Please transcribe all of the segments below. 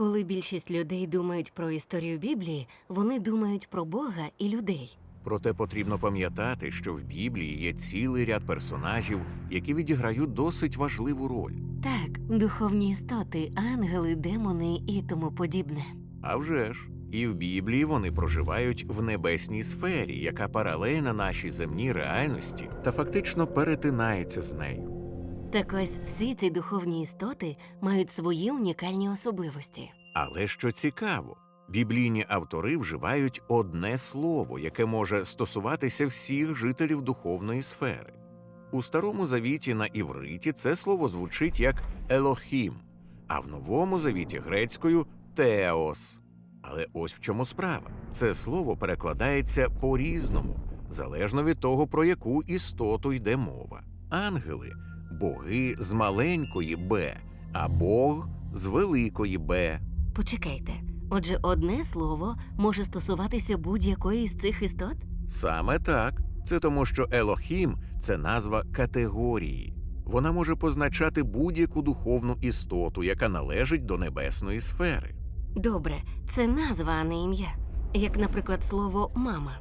Коли більшість людей думають про історію Біблії, вони думають про Бога і людей. Проте потрібно пам'ятати, що в Біблії є цілий ряд персонажів, які відіграють досить важливу роль. Так, духовні істоти, ангели, демони і тому подібне. А вже ж, і в Біблії вони проживають в небесній сфері, яка паралельна нашій земній реальності та фактично перетинається з нею. Так ось всі ці духовні істоти мають свої унікальні особливості. Але що цікаво, біблійні автори вживають одне слово, яке може стосуватися всіх жителів духовної сфери. У старому завіті на івриті це слово звучить як Елохім, а в новому завіті грецькою Теос. Але ось в чому справа: це слово перекладається по-різному, залежно від того, про яку істоту йде мова. Ангели боги з маленької Б, а Бог з великої Б. Почекайте. Отже, одне слово може стосуватися будь-якої з цих істот? Саме так. Це тому, що Елохім це назва категорії. Вона може позначати будь-яку духовну істоту, яка належить до небесної сфери. Добре, це назва, а не ім'я. Як, наприклад, слово мама.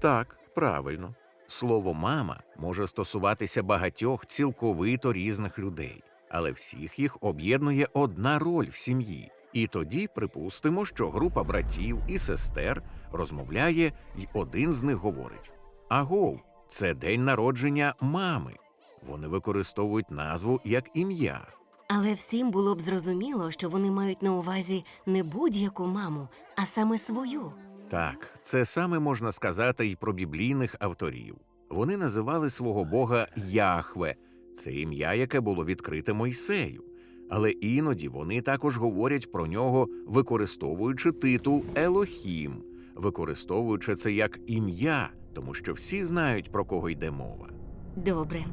Так, правильно. Слово мама може стосуватися багатьох цілковито різних людей, але всіх їх об'єднує одна роль в сім'ї. І тоді припустимо, що група братів і сестер розмовляє, і один з них говорить: Агов, це день народження мами. Вони використовують назву як ім'я. Але всім було б зрозуміло, що вони мають на увазі не будь-яку маму, а саме свою. Так, це саме можна сказати й про біблійних авторів. Вони називали свого бога Яхве, це ім'я, яке було відкрите Мойсею. Але іноді вони також говорять про нього, використовуючи титул Елохім, використовуючи це як ім'я, тому що всі знають, про кого йде мова. Добре.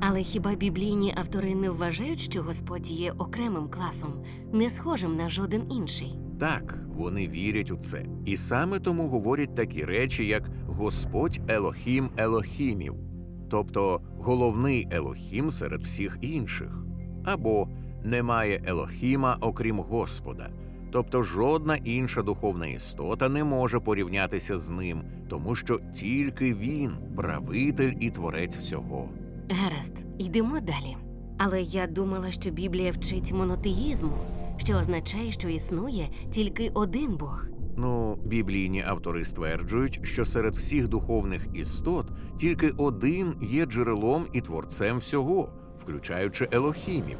Але хіба біблійні автори не вважають, що Господь є окремим класом, не схожим на жоден інший? Так, вони вірять у це, і саме тому говорять такі речі, як Господь Елохім Елохімів, тобто головний Елохім серед всіх інших, або немає Елохіма, окрім Господа, тобто жодна інша духовна істота не може порівнятися з ним, тому що тільки він правитель і творець всього. Гаразд, йдемо далі. Але я думала, що Біблія вчить монотеїзму, що означає, що існує тільки один Бог. Ну, біблійні автори стверджують, що серед всіх духовних істот тільки один є джерелом і творцем всього, включаючи елохімів.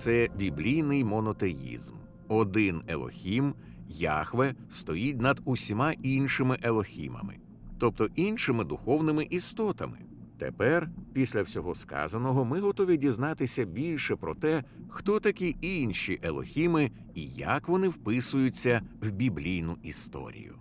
Це біблійний монотеїзм. Один елохім, Яхве, стоїть над усіма іншими елохімами, тобто іншими духовними істотами. Тепер, після всього сказаного, ми готові дізнатися більше про те, хто такі інші елохіми і як вони вписуються в біблійну історію.